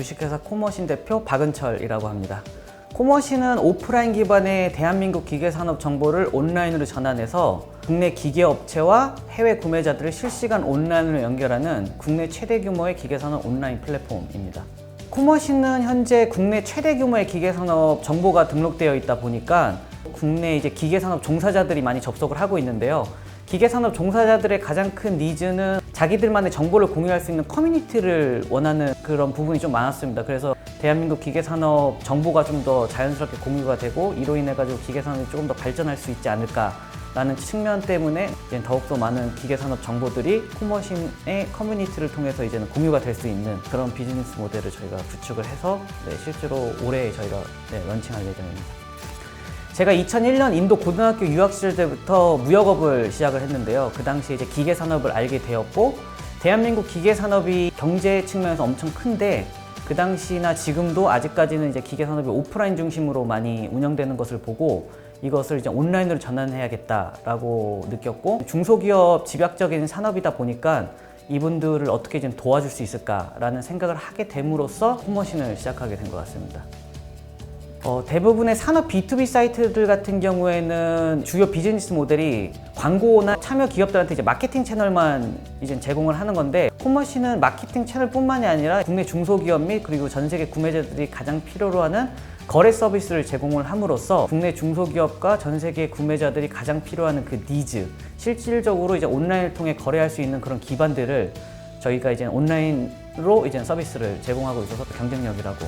주식회사 코머신 대표 박은철이라고 합니다. 코머신은 오프라인 기반의 대한민국 기계산업 정보를 온라인으로 전환해서 국내 기계업체와 해외 구매자들을 실시간 온라인으로 연결하는 국내 최대 규모의 기계산업 온라인 플랫폼입니다. 코머신은 현재 국내 최대 규모의 기계산업 정보가 등록되어 있다 보니까 국내 이제 기계산업 종사자들이 많이 접속을 하고 있는데요. 기계산업 종사자들의 가장 큰 니즈는 자기들만의 정보를 공유할 수 있는 커뮤니티를 원하는 그런 부분이 좀 많았습니다. 그래서 대한민국 기계 산업 정보가 좀 더 자연스럽게 공유가 되고 이로 인해 가지고 기계 산업이 조금 더 발전할 수 있지 않을까 라는 측면 때문에 이제 더욱더 많은 기계 산업 정보들이 코머신의 커뮤니티를 통해서 이제는 공유가 될 수 있는 그런 비즈니스 모델을 저희가 구축을 해서 네, 실제로 올해 저희가 네, 런칭할 예정입니다. 제가 2001년 인도 고등학교 유학 시절 때부터 무역업을 시작을 했는데요. 그 당시에 이제 기계 산업을 알게 되었고 대한민국 기계 산업이 경제 측면에서 엄청 큰데 그 당시나 지금도 아직까지는 이제 기계 산업이 오프라인 중심으로 많이 운영되는 것을 보고 이것을 이제 온라인으로 전환해야겠다라고 느꼈고 중소기업 집약적인 산업이다 보니까 이분들을 어떻게 좀 도와줄 수 있을까라는 생각을 하게 됨으로써 홈머신을 시작하게 된 것 같습니다. 어, 대부분의 산업 B2B 사이트들 같은 경우에는 주요 비즈니스 모델이 광고나 참여 기업들한테 이제 마케팅 채널만 이제 제공을 하는 건데 홈머신은 마케팅 채널뿐만이 아니라 국내 중소기업 및 그리고 전 세계 구매자들이 가장 필요로 하는 거래 서비스를 제공을 함으로써 국내 중소기업과 전 세계 구매자들이 가장 필요하는 그 니즈 실질적으로 이제 온라인을 통해 거래할 수 있는 그런 기반들을 저희가 이제 온라인으로 이제 서비스를 제공하고 있어서 경쟁력이라고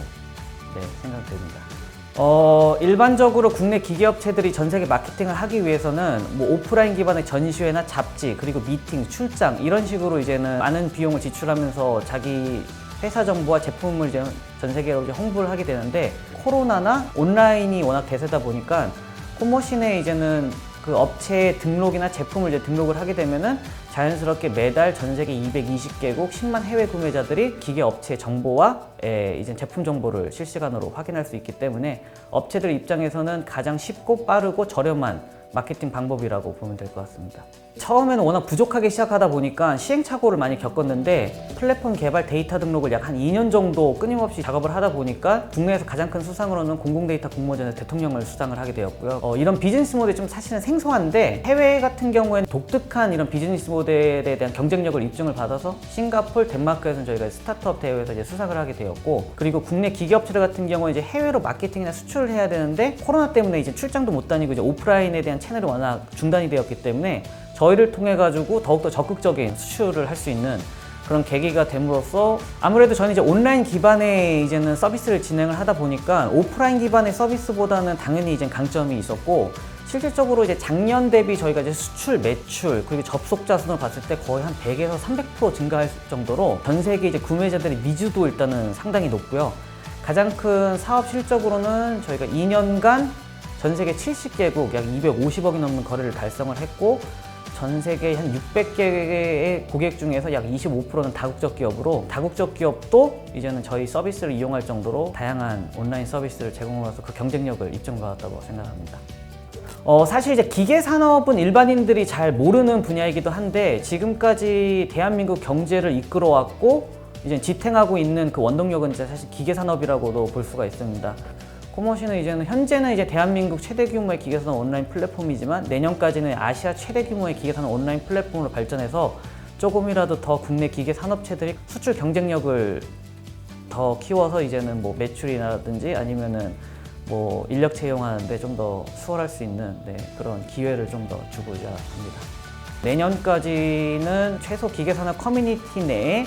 네, 생각됩니다. 어, 일반적으로 국내 기계업체들이 전 세계 마케팅을 하기 위해서는 뭐 오프라인 기반의 전시회나 잡지, 그리고 미팅, 출장 이런 식으로 이제는 많은 비용을 지출하면서 자기 회사 정보와 제품을 전 세계로 이제 홍보를 하게 되는데 코로나나 온라인이 워낙 대세다 보니까 코머신에 이제는 그 업체의 등록이나 제품을 이제 등록을 하게 되면은 자연스럽게 매달 전 세계 220개국 10만 해외 구매자들이 기계 업체 정보와 에, 이제 제품 정보를 실시간으로 확인할 수 있기 때문에 업체들 입장에서는 가장 쉽고 빠르고 저렴한 마케팅 방법이라고 보면 될 것 같습니다. 처음에는 워낙 부족하게 시작하다 보니까 시행착오를 많이 겪었는데 플랫폼 개발 데이터 등록을 약 한 2년 정도 끊임없이 작업을 하다 보니까 국내에서 가장 큰 수상으로는 공공데이터 공모전에서 대통령을 수상을 하게 되었고요. 어, 이런 비즈니스 모델이 좀 사실은 생소한데 해외 같은 경우에는 독특한 이런 비즈니스 모델에 대한 경쟁력을 입증을 받아서 싱가폴, 덴마크에서는 저희가 스타트업 대회에서 이제 수상을 하게 되었고 그리고 국내 기계업체들 같은 경우에 이제 해외로 마케팅이나 수출을 해야 되는데 코로나 때문에 이제 출장도 못 다니고 이제 오프라인에 대한 채널이 워낙 중단이 되었기 때문에 저희를 통해 가지고 더욱더 적극적인 수출을 할 수 있는 그런 계기가 됨으로써 아무래도 저는 이제 온라인 기반의 이제는 서비스를 진행을 하다 보니까 오프라인 기반의 서비스보다는 당연히 이제 강점이 있었고 실질적으로 이제 작년 대비 저희가 이제 수출 매출 그리고 접속자 수를 봤을 때 거의 한 100에서 300% 증가할 정도로 전 세계 이제 구매자들의 니즈도 일단은 상당히 높고요. 가장 큰 사업 실적으로는 저희가 2년간 전 세계 70개국 약 250억이 넘는 거래를 달성을 했고 전 세계 한 600개의 고객 중에서 약 25%는 다국적 기업으로 다국적 기업도 이제는 저희 서비스를 이용할 정도로 다양한 온라인 서비스를 제공해서 그 경쟁력을 입증받았다고 생각합니다. 어, 사실 이제 기계 산업은 일반인들이 잘 모르는 분야이기도 한데 지금까지 대한민국 경제를 이끌어왔고 이제 지탱하고 있는 그 원동력은 이제 사실 기계 산업이라고도 볼 수가 있습니다. 코머신은 이제는 현재는 이제 대한민국 최대 규모의 기계산업 온라인 플랫폼이지만 내년까지는 아시아 최대 규모의 기계산업 온라인 플랫폼으로 발전해서 조금이라도 더 국내 기계 산업체들이 수출 경쟁력을 더 키워서 이제는 뭐 매출이라든지 아니면은 뭐 인력 채용하는데 좀 더 수월할 수 있는 네, 그런 기회를 좀 더 주고자 합니다. 내년까지는 최소 기계산업 커뮤니티 내에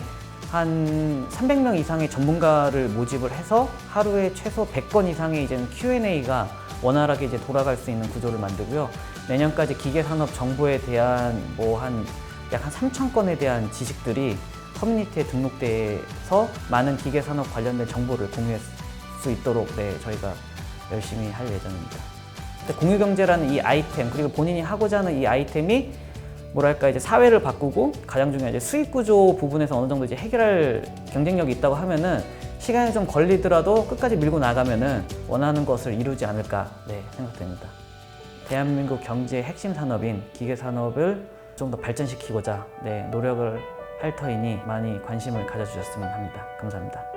한 300명 이상의 전문가를 모집을 해서 하루에 최소 100건 이상의 이제는 Q&A가 원활하게 이제 돌아갈 수 있는 구조를 만들고요. 내년까지 기계 산업 정보에 대한 뭐 한약한 3천 건에 대한 지식들이 커뮤니티에 등록돼서 많은 기계 산업 관련된 정보를 공유할 수 있도록 네, 저희가 열심히 할 예정입니다. 공유경제라는 이 아이템 그리고 본인이 하고자 하는 이 아이템이 뭐랄까 이제 사회를 바꾸고 가장 중요한 이제 수익 구조 부분에서 어느 정도 이제 해결할 경쟁력이 있다고 하면은 시간이 좀 걸리더라도 끝까지 밀고 나가면은 원하는 것을 이루지 않을까 네, 생각됩니다. 대한민국 경제의 핵심 산업인 기계 산업을 좀 더 발전시키고자 네, 노력을 할 터이니 많이 관심을 가져주셨으면 합니다. 감사합니다.